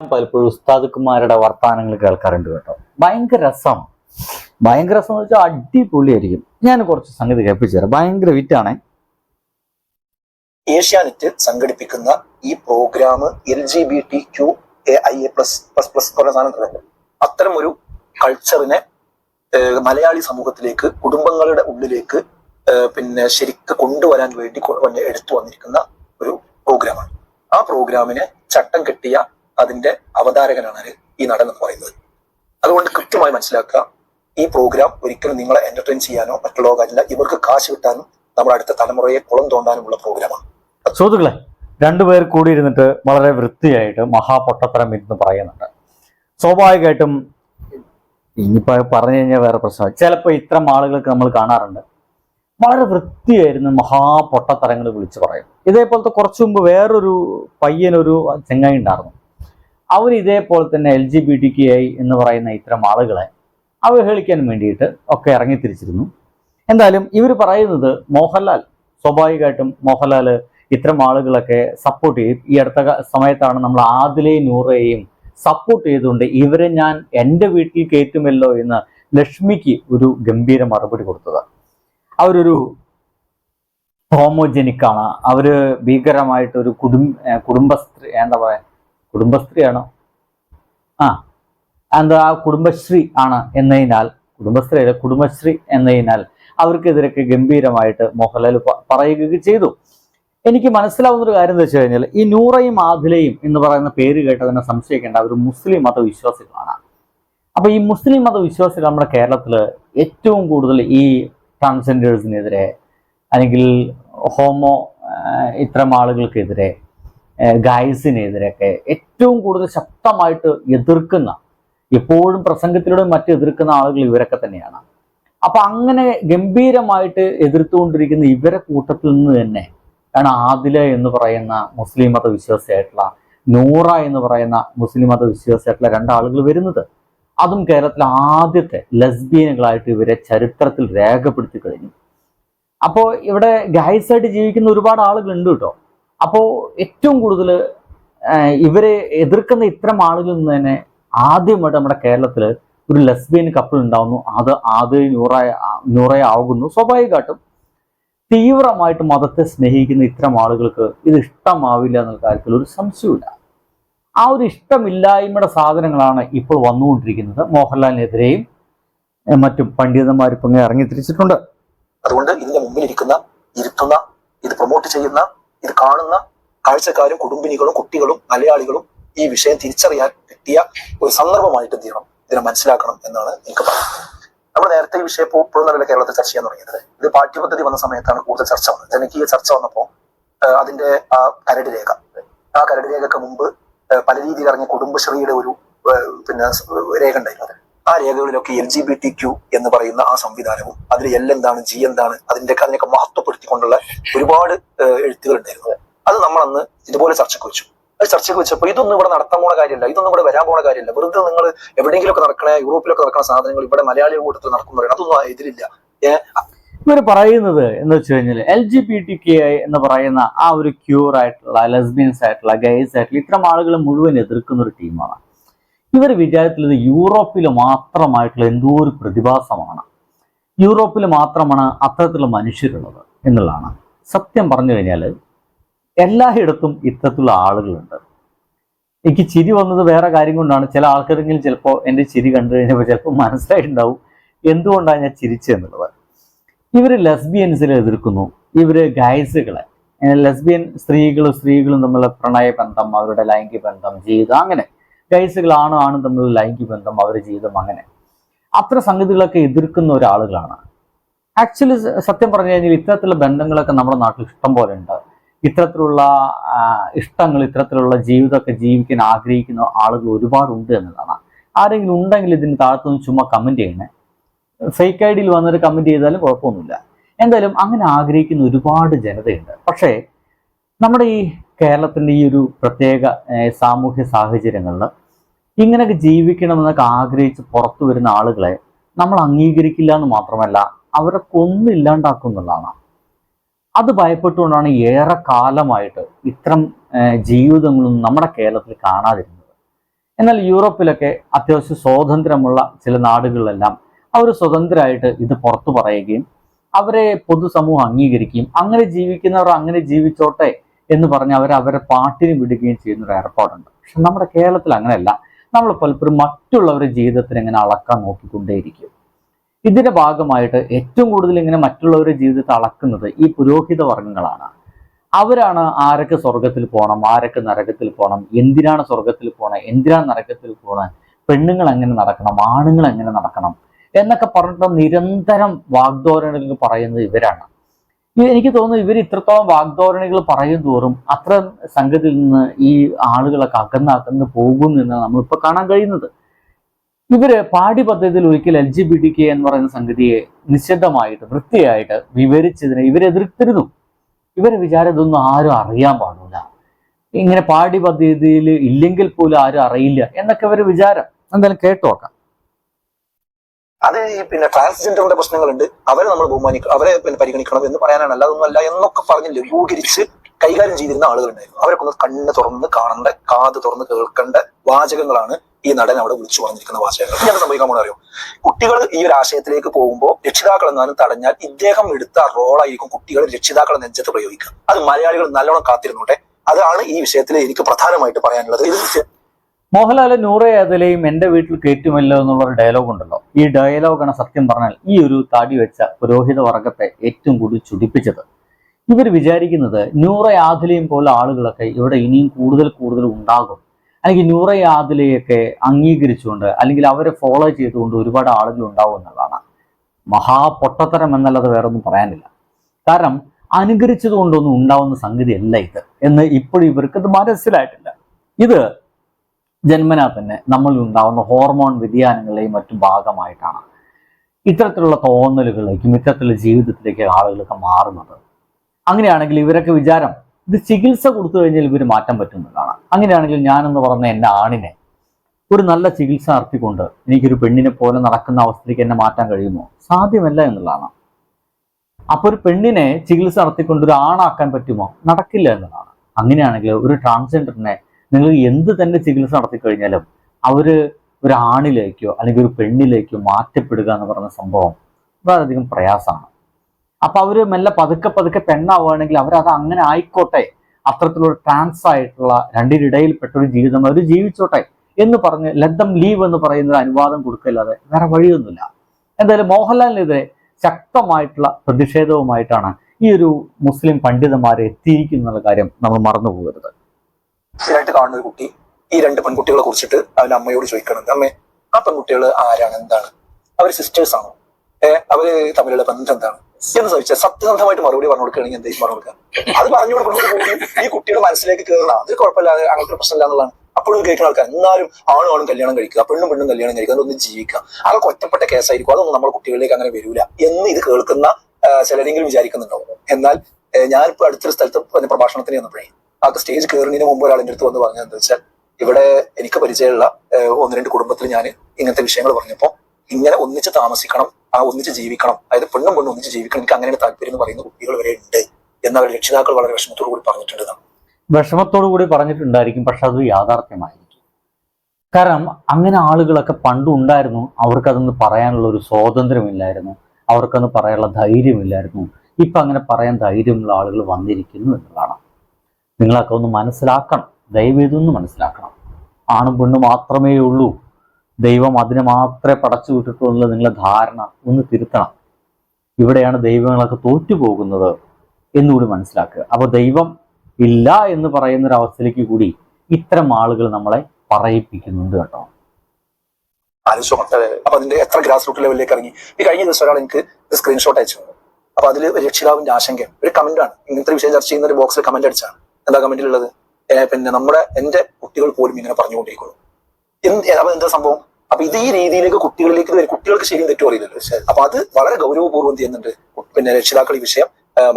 പലപ്പോഴും ഉസ്താദുക്കുമാരുടെ വർത്തമാനങ്ങൾ കേൾക്കാറുണ്ട് കേട്ടോ. ഭയങ്കര രസം. ഭയങ്കര രസം എന്ന് വെച്ചാൽ അടിപൊളിയായിരിക്കും. ഞാൻ കുറച്ച് സംഗതി കേൾപ്പിച്ചു തരാം. ഭയങ്കര വിറ്റാണേ ഏഷ്യാനെറ്റ് സംഘടിപ്പിക്കുന്ന ഈ program L G B T Q A I A plus plus plus പറഞ്ഞ സാധനം അത്തരം ഒരു കൾച്ചറിനെ മലയാളി സമൂഹത്തിലേക്ക് കുടുംബങ്ങളുടെ ഉള്ളിലേക്ക് പിന്നെ ശരിക്ക് കൊണ്ടുവരാൻ വേണ്ടി എടുത്തു വന്നിരിക്കുന്ന ഒരു പ്രോഗ്രാമാണ് ആ പ്രോഗ്രാമിനെ ചട്ടം കെട്ടിയ അതിന്റെ അവതാരകനാണ് ഈ നടൻ എന്ന് പറയുന്നത്. അതുകൊണ്ട് കൃത്യമായി മനസ്സിലാക്കുക ഈ പ്രോഗ്രാം ഒരിക്കലും നിങ്ങളെ എന്റർടൈൻ ചെയ്യാനോ മറ്റുള്ള കാര്യമില്ല. ഇവർക്ക് കാശ് കിട്ടാനും നമ്മുടെ അടുത്ത തലമുറയെ കുളം തോണ്ടാനുമുള്ള പ്രോഗ്രാമാണ് സുഹൃത്തുക്കളെ രണ്ടുപേർ കൂടി ഇരുന്നിട്ട് വളരെ വൃത്തിയായിട്ട് മഹാപൊട്ടത്തരം ഇരുന്ന് പറയുന്നുണ്ട്. സ്വാഭാവികമായിട്ടും ഇനിയിപ്പോ പറഞ്ഞു കഴിഞ്ഞാൽ വേറെ പ്രശ്നമാണ്. ചിലപ്പോൾ ഇത്തരം ആളുകൾക്ക് നമ്മൾ കാണാറുണ്ട്. വളരെ വൃത്തിയായിരുന്നു മഹാപൊട്ടത്തരങ്ങൾ വിളിച്ചു പറയും. ഇതേപോലത്തെ കുറച്ചു മുമ്പ് വേറൊരു പയ്യനൊരു ചെങ്ങായി ഉണ്ടായിരുന്നു. അവർ ഇതേപോലെ തന്നെ L G B T K I എന്ന് പറയുന്ന ഇത്തരം ആളുകളെ അവഹേളിക്കാൻ വേണ്ടിയിട്ട് ഒക്കെ ഇറങ്ങിത്തിരിച്ചിരുന്നു. എന്തായാലും ഇവർ പറയുന്നത് മോഹൻലാൽ സ്വാഭാവികമായിട്ടും മോഹൻലാൽ ഇത്തരം ആളുകളൊക്കെ സപ്പോർട്ട് ചെയ്യും. ഈ അടുത്ത സമയത്താണ് നമ്മൾ ആദിലെയും നൂറയെയും സപ്പോർട്ട് ചെയ്തുകൊണ്ട് ഇവരെ ഞാൻ എന്റെ വീട്ടിൽ കയറ്റുമല്ലോ എന്ന് ലക്ഷ്മിക്ക് ഒരു ഗംഭീര മറുപടി കൊടുത്തത്. അവരൊരു ഹോമോജനിക്കാണ് അവർ ഭീകരമായിട്ട് ഒരു കുടുംബ കുടുംബസ്ത്രീ എന്താ പറയാ കുടുംബസ്ത്രീയാണോ ആ എന്താ ആ കുടുംബശ്രീ ആണ് എന്നതിനാൽ കുടുംബശ്രീ അല്ല കുടുംബശ്രീ എന്നതിനാൽ അവർക്കെതിരൊക്കെ ഗംഭീരമായിട്ട് മോഹൻലാൽ പറയുകയൊക്കെ ചെയ്തു. എനിക്ക് മനസ്സിലാവുന്ന ഒരു കാര്യം എന്ന് വെച്ച് കഴിഞ്ഞാൽ ഈ നൂറയും ആദിലയും എന്ന് പറയുന്ന പേര് കേട്ട് തന്നെ സംശയിക്കേണ്ട അവർ മുസ്ലിം മതവിശ്വാസികളാണ്. അപ്പൊ ഈ മുസ്ലിം മതവിശ്വാസികൾ നമ്മുടെ കേരളത്തിൽ ഏറ്റവും കൂടുതൽ ഈ ട്രാൻസ്ജെൻഡേഴ്സിനെതിരെ അല്ലെങ്കിൽ ഹോമോ ഇത്തരം ആളുകൾക്കെതിരെ ഗായ്സിനെതിരെയൊക്കെ ഏറ്റവും കൂടുതൽ ശക്തമായിട്ട് എതിർക്കുന്ന എപ്പോഴും പ്രസംഗത്തിലൂടെ മറ്റു എതിർക്കുന്ന ആളുകൾ ഇവരൊക്കെ തന്നെയാണ്. അപ്പൊ അങ്ങനെ ഗംഭീരമായിട്ട് എതിർത്തുകൊണ്ടിരിക്കുന്ന ഇവരെ കൂട്ടത്തിൽ നിന്ന് തന്നെ ആണ് ആദില എന്ന് പറയുന്ന മുസ്ലിം മത വിശ്വാസിയായിട്ടുള്ള നൂറ എന്ന് പറയുന്ന മുസ്ലിം മത വിശ്വാസിയായിട്ടുള്ള രണ്ടാളുകൾ വരുന്നത്. അതും കേരളത്തിലെ ആദ്യത്തെ ലെസ്ബിയനുകളായിട്ട് ഇവരെ ചരിത്രത്തിൽ രേഖപ്പെടുത്തി കഴിഞ്ഞു. അപ്പോൾ ഇവിടെ ഗൈസായിട്ട് ജീവിക്കുന്ന ഒരുപാട് ആളുകൾ ഉണ്ട് കേട്ടോ. അപ്പോൾ ഏറ്റവും കൂടുതൽ ഇവരെ എതിർക്കുന്ന ഇത്തരം ആളുകളിൽ നിന്ന് തന്നെ ആദ്യമായിട്ട് നമ്മുടെ കേരളത്തിൽ ഒരു ലെസ്ബിയൻ കപ്പിൾ ഉണ്ടാവുന്നു. അത് ആദ്യം നൂറായ നൂറായ ആകുന്നു സ്വാഭാവികമായിട്ടും തീവ്രമായിട്ട് മതത്തെ സ്നേഹിക്കുന്ന ഇത്തരം ആളുകൾക്ക് ഇത് ഇഷ്ടമാവില്ല എന്നുള്ള കാര്യത്തിൽ ഒരു സംശയമില്ല ആ ഒരു ഇഷ്ടമില്ലായ്മയുടെ സാധനങ്ങളാണ് ഇപ്പോൾ വന്നുകൊണ്ടിരിക്കുന്നത്. മോഹൻലാലിനെതിരെയും മറ്റു പണ്ഡിതന്മാർ ഇപ്പം ഇറങ്ങി തിരിച്ചിട്ടുണ്ട്. അതുകൊണ്ട് ഇതിന്റെ മുമ്പിൽ ഇരിക്കുന്ന ഇരുത്തുന്ന ഇത് പ്രൊമോട്ട് ചെയ്യുന്ന ഇത് കാണുന്ന കാഴ്ചക്കാരും കുടുംബിനികളും കുട്ടികളും മലയാളികളും ഈ വിഷയം തിരിച്ചറിയാൻ കിട്ടിയ ഒരു സന്ദർഭമായിട്ട് എന്ത് ചെയ്യണം? ഇതിനെ മനസ്സിലാക്കണം എന്നാണ് എനിക്ക് പറയുന്നത്. നമ്മൾ നേരത്തെ ഈ വിഷയം ഇപ്പോഴും കേരളത്തിൽ ചർച്ച ചെയ്യാൻ തുടങ്ങിയത്. ഇത് പാഠ്യപദ്ധതി വന്ന സമയത്താണ് കൂടുതൽ ചർച്ച വന്നത്. ജനകീയ ചർച്ച വന്നപ്പോൾ അതിന്റെ ആ കരട് രേഖ. ആ കരട് രേഖക്ക് മുമ്പ് പല രീതിയിൽ ഇറങ്ങിയ കുടുംബശ്രീയുടെ ഒരു പിന്നെ രേഖ ഉണ്ടായിരുന്നത് ആ രേഖകളിലൊക്കെ L G B T Q എന്ന് പറയുന്ന ആ സംവിധാനവും അതിൽ എൽ എന്താണ് ജി എന്താണ് അതിന്റെ അതിനൊക്കെ മഹത്വപ്പെടുത്തിക്കൊണ്ടുള്ള ഒരുപാട് എഴുത്തുകൾ ഉണ്ടായിരുന്നു അത് നമ്മൾ അന്ന് ഇതുപോലെ ചർച്ചയ്ക്ക് വെച്ചു. അത് ചർച്ചയ്ക്ക് വെച്ചപ്പോൾ ഇതൊന്നും ഇവിടെ നടത്താൻ പോണ കാര്യമല്ല ഇതൊന്നും ഇവിടെ വരാൻ പോണ കാര്യമല്ല. വെറുതെ നിങ്ങൾ എവിടെയെങ്കിലുമൊക്കെ നടക്കണ യൂറോപ്പിലൊക്കെ നടക്കുന്ന സാധനങ്ങൾ ഇവിടെ മലയാളി കൂട്ടത്തിൽ നടക്കുന്ന പറയണം അതൊന്നും എതിരില്ല ഇവർ പറയുന്നത് എന്ന് വെച്ച് കഴിഞ്ഞാൽ L G B T K I എന്ന് പറയുന്ന ആ ഒരു ക്യൂർ ആയിട്ടുള്ള ലെസ്ബിയൻസ് ആയിട്ടുള്ള ഗൈസ് ആയിട്ടുള്ള ഇത്തരം ആളുകളെ മുഴുവൻ എതിർക്കുന്ന ഒരു ടീമാണ്. ഇവർ വിചാരത്തിലത് യൂറോപ്പിൽ മാത്രമായിട്ടുള്ള എന്തോ ഒരു പ്രതിഭാസമാണ്. യൂറോപ്പിൽ മാത്രമാണ് അത്തരത്തിലുള്ള മനുഷ്യരുള്ളത് എന്നുള്ളതാണ്. സത്യം പറഞ്ഞു കഴിഞ്ഞാൽ എല്ലായിടത്തും ഇത്തരത്തിലുള്ള ആളുകളുണ്ട്. എനിക്ക് ചിരി വന്നത് വേറെ കാര്യം കൊണ്ടാണ്. ചില ആൾക്കാരെങ്കിലും ചിലപ്പോൾ എന്റെ ചിരി കണ്ടു കഴിഞ്ഞപ്പോൾ ചിലപ്പോൾ മനസ്സിലായിട്ടുണ്ടാവും എന്തുകൊണ്ടാണ് ഞാൻ ചിരിച്ചതെന്നുള്ളത് ഇവർ ലെസ്ബിയൻസിനെ എതിർക്കുന്നു. ഇവർ ഗൈസുകളെ. ലെസ്ബിയൻ സ്ത്രീകളും സ്ത്രീകളും തമ്മിലുള്ള പ്രണയ ബന്ധം അവരുടെ ലൈംഗിക ബന്ധം ജീവിതം അങ്ങനെ ഗൈസുകളാണോ ആണ് തമ്മിലുള്ള ലൈംഗിക ബന്ധം അവരുടെ ജീവിതം അങ്ങനെ. അത്ര സംഗതികളൊക്കെ എതിർക്കുന്ന ഒരാളുകളാണ്. ആക്ച്വലി സത്യം പറഞ്ഞു കഴിഞ്ഞാൽ ഇത്തരത്തിലുള്ള ബന്ധങ്ങളൊക്കെ നമ്മുടെ നാട്ടിൽ ഇഷ്ടം പോലെ ഉണ്ട്. ഇത്തരത്തിലുള്ള ഇഷ്ടങ്ങൾ ഇത്തരത്തിലുള്ള ജീവിതമൊക്കെ ജീവിക്കാൻ ആഗ്രഹിക്കുന്ന ആളുകൾ ഒരുപാടുണ്ട് എന്നതാണ്. ആരെങ്കിലും ഉണ്ടെങ്കിൽ ഇതിന് താഴത്തുനിന്ന് ചുമ്മാ കമന്റ് ചെയ്യണേ. ഫേക്ക് ഐ ഡിയിൽ വന്നിട്ട് കമന്റ് ചെയ്താലും കുഴപ്പമൊന്നുമില്ല. എന്തായാലും അങ്ങനെ ആഗ്രഹിക്കുന്ന ഒരുപാട് ജനതയുണ്ട്. പക്ഷേ നമ്മുടെ ഈ കേരളത്തിന്റെ ഈ ഒരു പ്രത്യേക സാമൂഹ്യ സാഹചര്യങ്ങളിൽ ഇങ്ങനെയൊക്കെ ജീവിക്കണമെന്നൊക്കെ ആഗ്രഹിച്ച് പുറത്തു വരുന്ന ആളുകളെ നമ്മൾ അംഗീകരിക്കില്ല എന്ന് മാത്രമല്ല അവരെ കൊന്നില്ലാണ്ടാക്കും എന്നുള്ളതാണ്. അത് ഭയപ്പെട്ടുകൊണ്ടാണ് ഏറെ കാലമായിട്ട് ഇത്തരം ജീവിതങ്ങളൊന്നും നമ്മുടെ കേരളത്തിൽ കാണാതിരുന്നത്. എന്നാൽ യൂറോപ്പിലൊക്കെ അത്യാവശ്യം സ്വാതന്ത്ര്യമുള്ള ചില നാടുകളിലെല്ലാം അവർ സ്വതന്ത്രമായിട്ട് ഇത് പുറത്തു പറയുകയും അവരെ പൊതുസമൂഹം അംഗീകരിക്കുകയും അങ്ങനെ ജീവിക്കുന്നവർ അങ്ങനെ ജീവിച്ചോട്ടെ എന്ന് പറഞ്ഞ് അവർ അവരെ പാട്ടിന് വിടുകയും ചെയ്യുന്ന ഒരു ഏർപ്പാടുണ്ട്. പക്ഷെ നമ്മുടെ കേരളത്തിൽ അങ്ങനെയല്ല. നമ്മൾ പലപ്പോഴും മറ്റുള്ളവരുടെ ജീവിതത്തിന് ഇങ്ങനെ അളക്കാൻ നോക്കിക്കൊണ്ടേയിരിക്കും. ഇതിന്റെ ഭാഗമായിട്ട് ഏറ്റവും കൂടുതൽ ഇങ്ങനെ മറ്റുള്ളവരുടെ ജീവിതത്തെ അളക്കുന്നത് ഈ പുരോഹിത വർഗങ്ങളാണ്. അവരാണ് ആരൊക്കെ സ്വർഗത്തിൽ പോകണം ആരൊക്കെ നരകത്തിൽ പോകണം എന്തിനാണ് സ്വർഗത്തിൽ പോകണം എന്തിനാണ് നരകത്തിൽ പോകണം പെണ്ണുങ്ങൾ എങ്ങനെ നടക്കണം ആണുങ്ങൾ എങ്ങനെ നടക്കണം എന്നൊക്കെ പറഞ്ഞിട്ട് നിരന്തരം വാഗ്ദോരണകൾ പറയുന്നത് ഇവരാണ്. എനിക്ക് തോന്നുന്നു ഇവർ ഇത്രത്തോളം വാഗ്ദോരണികൾ പറയും തോറും അത്ര സംഘത്തിൽ നിന്ന് ഈ ആളുകളൊക്കെ അകന്ന് അകന്ന് പോകും എന്ന് നമ്മളിപ്പോൾ കാണാൻ കഴിയുന്നത്. ഇവർ പാഠ്യ പദ്ധതിയിൽ ഒരിക്കൽ L G B T K എന്ന് പറയുന്ന സംഗതിയെ നിശബ്ദമായിട്ട് വൃത്തിയായിട്ട് വിവരിച്ചതിനെ ഇവരെതിർത്തിരുന്നു ഇവരെ വിചാരം ഇതൊന്നും ആരും അറിയാൻ പാടില്ല. ഇങ്ങനെ പാഠ്യ പദ്ധതിയിൽ ഇല്ലെങ്കിൽ പോലും ആരും അറിയില്ല എന്നൊക്കെ ഇവർ വിചാരം. എന്തായാലും കേട്ടു നോക്കാം. അത് ഈ പിന്നെ ട്രാൻസ്ജെൻഡറിന്റെ പ്രശ്നങ്ങളുണ്ട്. അവരെ നമ്മൾ ബഹുമാനിക്കണം അവരെ പിന്നെ പരിഗണിക്കണം എന്ന് പറയാനാണ്. അല്ലാതൊന്നും അല്ല എന്നൊക്കെ പറഞ്ഞ് ലഘൂകരിച്ച് കൈകാര്യം ചെയ്തിരുന്ന ആളുകളുണ്ടായിരുന്നു. അവരൊക്കെ ഒന്ന് കണ്ണ് തുറന്ന് കാണേണ്ട കാത് തുറന്ന് കേൾക്കേണ്ട വാചകങ്ങളാണ് ഈ നടൻ അവിടെ വിളിച്ചു പറഞ്ഞിരിക്കുന്ന വാചകങ്ങൾ. ഞാൻ സംഭവിക്കാൻ പോണ അറിയോ? കുട്ടികൾ ഈ ഒരു ആശയത്തിലേക്ക് പോകുമ്പോൾ രക്ഷിതാക്കൾ എന്നാലും തടഞ്ഞാൽ ഇദ്ദേഹം എടുത്ത റോളായിരിക്കും കുട്ടികൾ രക്ഷിതാക്കളെ നെഞ്ചത്ത് പ്രയോഗിക്കുക. അത് മലയാളികൾ നല്ലോണം കാത്തിരുന്നോട്ടെ? അതാണ് ഈ വിഷയത്തിൽ എനിക്ക് പ്രധാനമായിട്ട് പറയാനുള്ളത്. ഇത് മോഹൻലാൽ നൂറെ അതിലെയും എന്റെ വീട്ടിൽ കയറ്റുമല്ലോ എന്നുള്ള ഒരു ഡയലോഗ് ഉണ്ടല്ലോ. ഈ ഡയലോഗാണ് സത്യം പറഞ്ഞാൽ ഈ ഒരു താടി വെച്ച പുരോഹിത വർഗത്തെ ഏറ്റവും കൂടുതൽ ചുടിപ്പിച്ചത്. ഇവർ വിചാരിക്കുന്നത് നൂറെ ആദിലയും പോലെ ആളുകളൊക്കെ ഇവിടെ ഇനിയും കൂടുതൽ കൂടുതൽ ഉണ്ടാകും. അല്ലെങ്കിൽ നൂറെ ആദിലയൊക്കെ അംഗീകരിച്ചുകൊണ്ട് അല്ലെങ്കിൽ അവരെ ഫോളോ ചെയ്തുകൊണ്ട് ഒരുപാട് ആളുകൾ ഉണ്ടാവും എന്നുള്ളതാണ്. മഹാപൊട്ടത്തരം എന്നല്ലാതെ വേറെ ഒന്നും പറയാനില്ല. കാരണം അനുകരിച്ചത് കൊണ്ടൊന്നും ഉണ്ടാവുന്ന സംഗതിയല്ല ഇത്. എന്ന് ഇപ്പോഴും ഇവർക്ക് ഇത് മനസ്സിലായിട്ടില്ല. ഇത് ജന്മനാ തന്നെ നമ്മളിൽ ഉണ്ടാകുന്ന ഹോർമോൺ വ്യതിയാനങ്ങളെയും മറ്റും ഭാഗമായിട്ടാണ്. ഇത്തരത്തിലുള്ള തോന്നലുകളിലേക്കും ഇത്തരത്തിലുള്ള ജീവിതത്തിലേക്ക് ആളുകളൊക്കെ മാറുന്നത്. അങ്ങനെയാണെങ്കിൽ ഇവരൊക്കെ വിചാരം ഇത് ചികിത്സ കൊടുത്തു കഴിഞ്ഞാൽ ഇവർ മാറ്റാൻ പറ്റുന്നതാണ് അങ്ങനെയാണെങ്കിൽ ഞാനെന്ന് പറഞ്ഞ എന്റെ ആണിനെ ഒരു നല്ല ചികിത്സ നടത്തിക്കൊണ്ട് എനിക്കൊരു പെണ്ണിനെ പോലെ നടക്കുന്ന അവസ്ഥയിലേക്ക് എന്നെ മാറ്റാൻ കഴിയുമോ? സാധ്യമല്ല എന്നുള്ളതാണ്. അപ്പോൾ ഒരു പെണ്ണിനെ ചികിത്സ നടത്തിക്കൊണ്ട് ഒരു ആണാക്കാൻ പറ്റുമോ? നടക്കില്ല എന്നുള്ളതാണ്. അങ്ങനെയാണെങ്കിൽ ഒരു ട്രാൻസ്ജെൻഡറിനെ നിങ്ങൾ എന്ത് തന്നെ ചികിത്സ നടത്തി കഴിഞ്ഞാലും അവർ ഒരു ആണിലേക്കോ അല്ലെങ്കിൽ ഒരു പെണ്ണിലേക്കോ മാറ്റപ്പെടുക എന്ന് പറയുന്ന സംഭവം വളരെയധികം പ്രയാസമാണ്. അപ്പൊ അവർ മെല്ലെ പതുക്കെ പതുക്കെ പെണ്ണാവുകയാണെങ്കിൽ അവരത് അങ്ങനെ ആയിക്കോട്ടെ അത്തരത്തിലുള്ള ട്രാൻസ് ആയിട്ടുള്ള രണ്ടിനിടയിൽപ്പെട്ട ഒരു ജീവിതം അവർ ജീവിച്ചോട്ടെ എന്ന് പറഞ്ഞ് ലദ്ധം ലീവ് എന്ന് പറയുന്ന അനുവാദം കൊടുക്കല്ലാതെ വേറെ വഴിയൊന്നുമില്ല. എന്തായാലും മോഹൻലാലിനെതിരെ ശക്തമായിട്ടുള്ള പ്രതിഷേധവുമായിട്ടാണ് ഈ ഒരു മുസ്ലിം പണ്ഡിതന്മാരെ എത്തിയിരിക്കുന്ന കാര്യം നമ്മൾ മറന്നു പോകരുത് സ്ഥിരമായിട്ട് കാണുന്ന ഒരു കുട്ടി ഈ രണ്ട് പെൺകുട്ടികളെ കുറിച്ചിട്ട് അവന്റെ അമ്മയോട് ചോദിക്കണം അമ്മേ ആ പെൺകുട്ടികൾ ആരാണ്? എന്താണ്? അവർ സിസ്റ്റേഴ്സ് ആണോ? ഏഹ് അവർ തമ്മിലുള്ള ബന്ധം എന്താണ്? എന്ന് ചോദിച്ചാൽ സത്യസന്ധമായിട്ട് മറുപടി പറഞ്ഞു കൊടുക്കുകയാണെങ്കിൽ എന്തെങ്കിലും പറഞ്ഞു കൊടുക്കുക. അത് പറഞ്ഞു കൊടുക്കുന്നത് ഈ കുട്ടിയുടെ മനസ്സിലേക്ക് കയറണം അത് കുഴപ്പമില്ല അത് അങ്ങനത്തെ പ്രശ്നമില്ല എന്നുള്ളതാണ്. അപ്പോഴും കേൾക്കുന്ന ആൾക്കാർ എന്നാലും ആണും ആണും കല്യാണം കഴിക്കുക. പെണ്ണും പെണ്ണും കല്യാണം കഴിക്കുക. അതൊന്നും ജീവിക്കുക. അതൊക്കെ ഒറ്റപ്പെട്ട കേസായിരിക്കും. അതൊന്നും നമ്മുടെ കുട്ടികളിലേക്ക് അങ്ങനെ വരില്ല എന്ന് ഇത് കേൾക്കുന്ന ചിലരെങ്കിലും വിചാരിക്കുന്നുണ്ടാവും. എന്നാൽ ഞാനിപ്പോ അടുത്തൊരു സ്ഥലത്ത് പ്രഭാഷണത്തിന് വന്നപ്പോഴേ ആ സ്റ്റേജ് കയറുന്നതിന് മുമ്പ് ഒരാൾ എന്റെ അടുത്ത് വന്ന് പറഞ്ഞത് എന്താ വെച്ചാൽ ഇവിടെ എനിക്ക് പരിചയമുള്ള ഒന്ന് രണ്ട് കുടുംബത്തിൽ ഞാൻ ഇങ്ങനത്തെ വിഷയങ്ങൾ പറഞ്ഞപ്പോൾ ഇങ്ങനെ ഒന്നിച്ച് താമസിക്കണം ആ ഒന്നിച്ച് ജീവിക്കണം അതായത് പെണ്ണും പെണ്ണും ഒന്നിച്ച് ജീവിക്കണം എനിക്ക് അങ്ങനെ താല്പര്യം എന്ന് പറയുന്ന കുട്ടികൾ വരെ ഉണ്ട് എന്ന് അവരുടെ രക്ഷിതാക്കൾ വളരെ വിഷമത്തോടു കൂടി പറഞ്ഞിട്ടുണ്ട്. വിഷമത്തോടു കൂടി പറഞ്ഞിട്ടുണ്ടായിരിക്കും പക്ഷെ അത് യാഥാർത്ഥ്യമായിരിക്കും. കാരണം അങ്ങനെ ആളുകളൊക്കെ പണ്ട് ഉണ്ടായിരുന്നു അവർക്കതൊന്ന് പറയാനുള്ള ഒരു സ്വാതന്ത്ര്യമില്ലായിരുന്നു അവർക്കൊന്ന് പറയാനുള്ള ധൈര്യമില്ലായിരുന്നു. ഇപ്പൊ അങ്ങനെ പറയാൻ ധൈര്യമുള്ള ആളുകൾ വന്നിരിക്കുന്നു എന്നുള്ളതാണ്. നിങ്ങളൊക്കെ ഒന്ന് മനസ്സിലാക്കണം. ദൈവം ഇതൊന്ന് മനസ്സിലാക്കണം. ആണും പെണ്ണും മാത്രമേ ഉള്ളൂ. ദൈവം അതിനെ മാത്രമേ പടച്ചു വിട്ടിട്ടുള്ള നിങ്ങളുടെ ധാരണ ഒന്ന് തിരുത്തണം. ഇവിടെയാണ് ദൈവങ്ങളൊക്കെ തോറ്റുപോകുന്നത് എന്നുകൂടി മനസ്സിലാക്കുക. അപ്പോൾ ദൈവം ഇല്ല എന്ന് പറയുന്ന ഒരു അവസ്ഥയിലേക്ക് കൂടി ഇത്തരം ആളുകൾ നമ്മളെ പറയിപ്പിക്കുന്നുണ്ട് കേട്ടോ. മക്കളെ അപ്പൊ അതിന്റെ എത്ര ഗ്രാസ് റൂട്ട് ലെവലിലേക്ക് ഇറങ്ങി? ഈ കഴിഞ്ഞ ദിവസം ഒരാൾ എനിക്ക് സ്ക്രീൻഷോട്ട് അയച്ചു. അപ്പൊ അതിൽ രക്ഷിതാവിന്റെ ആശങ്ക ഒരു കമന്റ് ആണ്. ഇങ്ങനത്തെ വിഷയം ചർച്ച ചെയ്യുന്ന ഒരു ബോക്സിൽ കമന്റ് അടിച്ചാണ്. എന്താ കമന്റിലുള്ളത്? പിന്നെ നമ്മുടെ എന്റെ കുട്ടികൾ പോലും ഇങ്ങനെ പറഞ്ഞുകൊണ്ടിരിക്കുന്നു എന്ത് അപ്പൊ എന്താ സംഭവം? അപ്പൊ ഇത് ഈ രീതിയിലേക്ക് കുട്ടികളിലേക്ക് വരും. കുട്ടികൾക്ക് ശരിയും തെറ്റും അറിയില്ലല്ലോ അപ്പൊ അത് വളരെ ഗൗരവപൂർവം ചെയ്യുന്നുണ്ട്? പിന്നെ രക്ഷിതാക്കൾ ഈ വിഷയം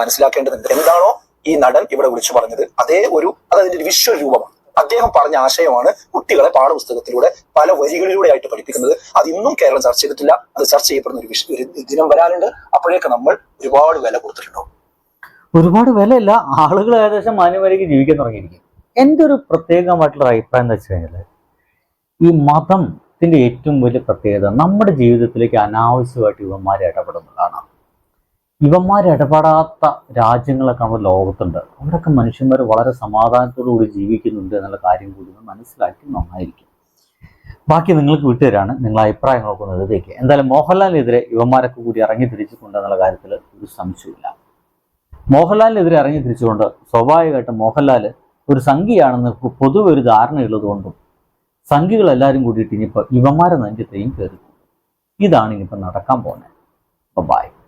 മനസ്സിലാക്കേണ്ടതുണ്ട്. എന്താണോ ഈ നടൻ ഇവിടെ വിളിച്ചു പറഞ്ഞത് അതേ ഒരു അത് അതിന്റെ വിശ്വ രൂപമാണ്. അദ്ദേഹം പറഞ്ഞ ആശയമാണ് കുട്ടികളെ പാഠപുസ്തകത്തിലൂടെ പല വരികളിലൂടെ ആയിട്ട് പഠിപ്പിക്കുന്നത്. അത് ഇന്നും കേരളം ചർച്ച ചെയ്തിട്ടില്ല. അത് ചർച്ച ചെയ്യപ്പെടുന്ന ഒരു വിഷയം ഒരു ദിനം വരാനുണ്ട്. അപ്പോഴേക്ക് നമ്മൾ ഒരുപാട് വില കൊടുത്തിട്ടുണ്ടാവും. ഒരുപാട് വിലയില്ല. ആളുകൾ ഏകദേശം മാന്യമാരിക്ക് ജീവിക്കാൻ തുടങ്ങിയിരിക്കും. എന്റെ ഒരു പ്രത്യേകമായിട്ടുള്ള അഭിപ്രായം എന്ന് വെച്ച് കഴിഞ്ഞാൽ ഈ മതത്തിന്റെ ഏറ്റവും വലിയ പ്രത്യേകത നമ്മുടെ ജീവിതത്തിലേക്ക് അനാവശ്യമായിട്ട് ഇവന്മാർ ഇടപെടുന്നതാണ്. ഇവന്മാർ ഇടപെടാത്ത രാജ്യങ്ങളൊക്കെ നമ്മുടെ ലോകത്തുണ്ട്. അവിടെയൊക്കെ മനുഷ്യന്മാർ വളരെ സമാധാനത്തോടു കൂടി ജീവിക്കുന്നുണ്ട് എന്നുള്ള കാര്യം കൂടി മനസ്സിലാക്കി നന്നായിരിക്കും. ബാക്കി നിങ്ങൾക്ക് വിട്ടുതരാണ്. നിങ്ങൾ അഭിപ്രായങ്ങളൊക്കെ ഒന്ന് എഴുതിയേക്കുക എന്തായാലും മോഹൻലാലിനെതിരെ ഇവന്മാരൊക്കെ കൂടി ഇറങ്ങി തിരിച്ചിട്ടുണ്ട് എന്നുള്ള കാര്യത്തിൽ ഒരു സംശയമില്ല മോഹൻലാലിനെതിരെ ഇറങ്ങി തിരിച്ചുകൊണ്ട് സ്വാഭാവികമായിട്ടും മോഹൻലാൽ ഒരു സംഖ്യയാണെന്ന് പൊതുവെ ഒരു ധാരണയുള്ളതുകൊണ്ടും കൊണ്ടും എല്ലാവരും കൂടിയിട്ട് ഇനിയിപ്പോൾ ഇവന്മാരെ നെഞ്ചത്തെയും കയറി. ഇതാണ് ഇനിയിപ്പോൾ നടക്കാൻ പോകുന്നത്. ബൈ